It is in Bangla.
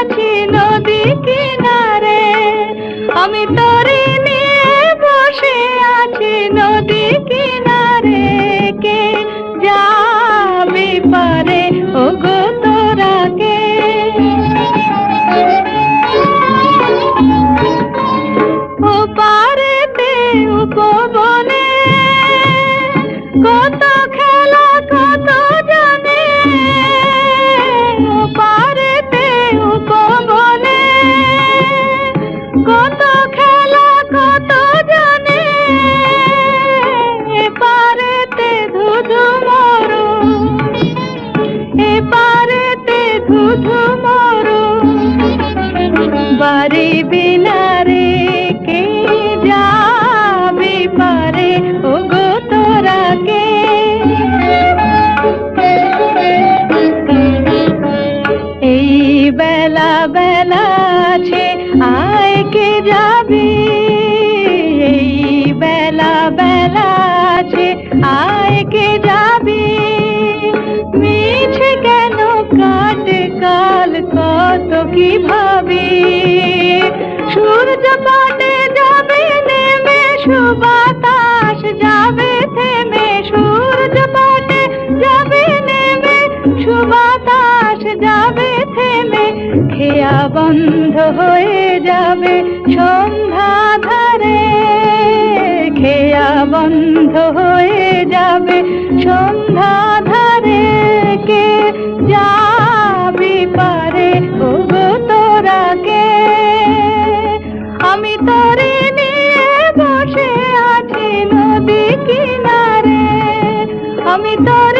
আছি নদী কিনারে আমি তরি নিয়ে বসে আছি নদী কিনারে। কে যাবে পারে? ও পারেতে ধুধু মরু। বাড়ি বিনারে কে যাবে পারে? ও গো তোরা কে? এই বেলা বেলা আছে, আয় কে যাবে? এই বেলা বেলা আছে, আয় কত কি ভাবি? সূর্য পাটে যাবে, নেমে সুবাতাস, যাবে, থেমে সূর্য পাটে যাবে, নেমে সুবাতাস, যাবে, থেমে খেয়া বন্ধ হয়ে যাবে সন্ধ্যা ধারে। খেয়া বন্ধ হয়ে যাবে সন্ধ্যা ধারে। কে যাবি আমি তরে